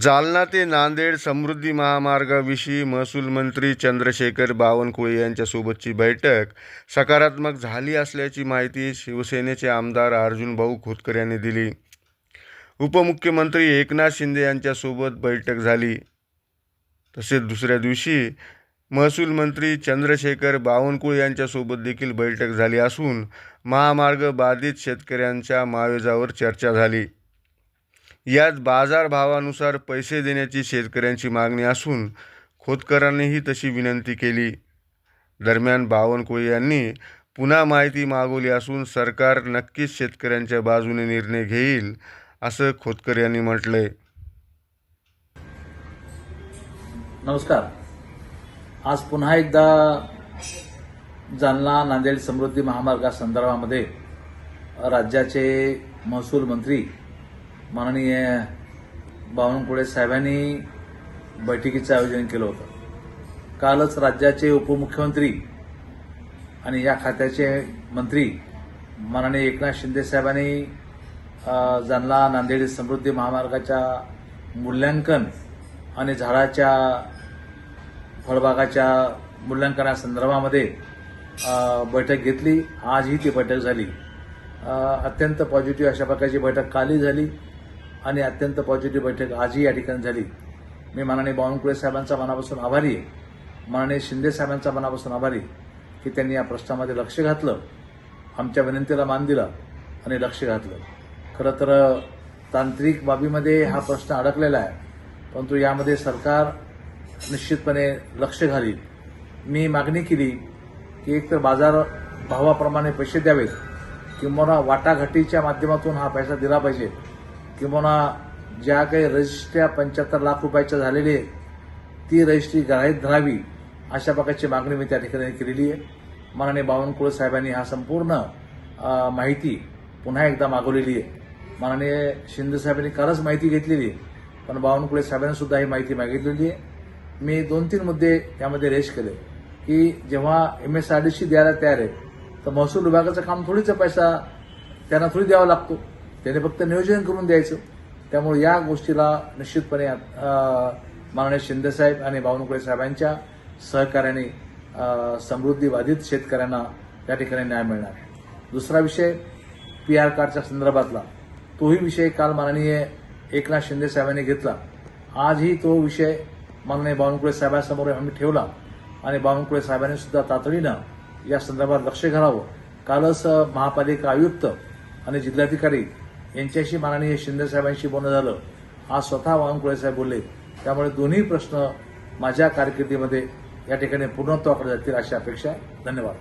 जालना ते नांदेड समृद्धी महामार्गाविषयी महसूल मंत्री चंद्रशेखर बावनकुळे यांच्यासोबतची बैठक सकारात्मक झाली असल्याची माहिती शिवसेनेचे आमदार अर्जुन भाऊ खोतकर यांनी दिली. उपमुख्यमंत्री एकनाथ शिंदे यांच्यासोबत बैठक झाली. तसेच दुसऱ्या दिवशी महसूल मंत्री चंद्रशेखर बावनकुळे यांच्यासोबत देखील बैठक झाली असून महामार्ग बाधित शेतकऱ्यांच्या मावेजावर चर्चा झाली. यात बाजारभावानुसार पैसे देण्याची शेतकऱ्यांची मागणी असून खोतकरांनीही तशी विनंती केली. दरम्यान बावनकुळे यांनी पुन्हा माहिती मागवली असून सरकार नक्कीच शेतकऱ्यांच्या बाजूने निर्णय घेईल असं खोतकर यांनी म्हटलंय. नमस्कार. आज पुन्हा एकदा जालना नांदेड समृद्धी महामार्गासंदर्भामध्ये राज्याचे महसूल मंत्री माननीय बावनकुळे साहेबांनी बैठकीचं आयोजन केलं होतं. कालच राज्याचे उपमुख्यमंत्री आणि या खात्याचे मंत्री माननीय एकनाथ शिंदे साहेबांनी जालना नांदेड समृद्धी महामार्गाच्या मूल्यांकन आणि झाडाच्या फळबागाच्या मूल्यांकनासंदर्भामध्ये बैठक घेतली. आजही ती बैठक झाली. अत्यंत पॉझिटिव्ह अशा प्रकारची बैठक कालही झाली. आणि अत्यंत पॉझिटिव्ह बैठक आजही या ठिकाणी झाली. मी माननीय बावनकुळे साहेबांचा मनापासून आभारी आहे. माननीय शिंदे साहेबांचा मनापासून आभारी की त्यांनी या प्रश्नामध्ये लक्ष घातलं आमच्या विनंतीला मान दिला आणि लक्ष घातलं. खरं तर तांत्रिक बाबीमध्ये हा प्रश्न अडकलेला आहे परंतु यामध्ये सरकार निश्चितपणे लक्ष घालील. मी मागणी केली की एकतर बाजार भावाप्रमाणे पैसे द्यावेत किंवा वाटाघाटीच्या माध्यमातून हा पैसा दिला पाहिजे. किंवा ज्या काही रजिस्ट्र्या पंच्याहत्तर लाख रुपयाच्या झालेली आहे ती रजिस्ट्री ग्राह्य धरावी अशा प्रकारची मागणी मी त्या ठिकाणी केलेली आहे. माननीय बावनकुळे साहेबांनी हा संपूर्ण माहिती पुन्हा एकदा मागवलेली आहे. माननीय शिंदे साहेबांनी कालच माहिती घेतलेली आहे पण बावनकुळे साहेबांनी सुद्धा ही माहिती मागितलेली आहे. मी दोन तीन मुद्दे यामध्ये रेश केले की जेव्हा M S R D C द्यायला तयार आहे तर महसूल विभागाचं काम थोडीचा पैसा त्यांना थोडी द्यावा लागतो. त्याने फक्त नियोजन करून द्यायचं. त्यामुळे या गोष्टीला निश्चितपणे अ, माननीय शिंदेसाहेब आणि बावनकुळे साहेबांच्या सहकार्याने अ, शेतकऱ्यांना त्या ठिकाणी न्याय मिळणार आहे. दुसरा विषय पी आर कार्डच्या संदर्भातला. तोही विषय काल माननीय एकनाथ शिंदे साहेबांनी घेतला. आजही तो विषय माननीय बावनकुळे साहेबांसमोर आम्ही ठेवला आणि बावनकुळे साहेबांनी सुद्धा तातडीनं या संदर्भात लक्ष घालावं. कालच महापालिका आयुक्त आणि जिल्हाधिकारी यांच्याशी माननीय शिंदे साहेबांशी बोलणं झालं. आज स्वतः बावनकुळे साहेब बोलले. त्यामुळे दोन्ही प्रश्न माझ्या कारकिर्दीमध्ये या ठिकाणी पूर्णत्वाकडे जातील अशी अपेक्षा. आहे धन्यवाद.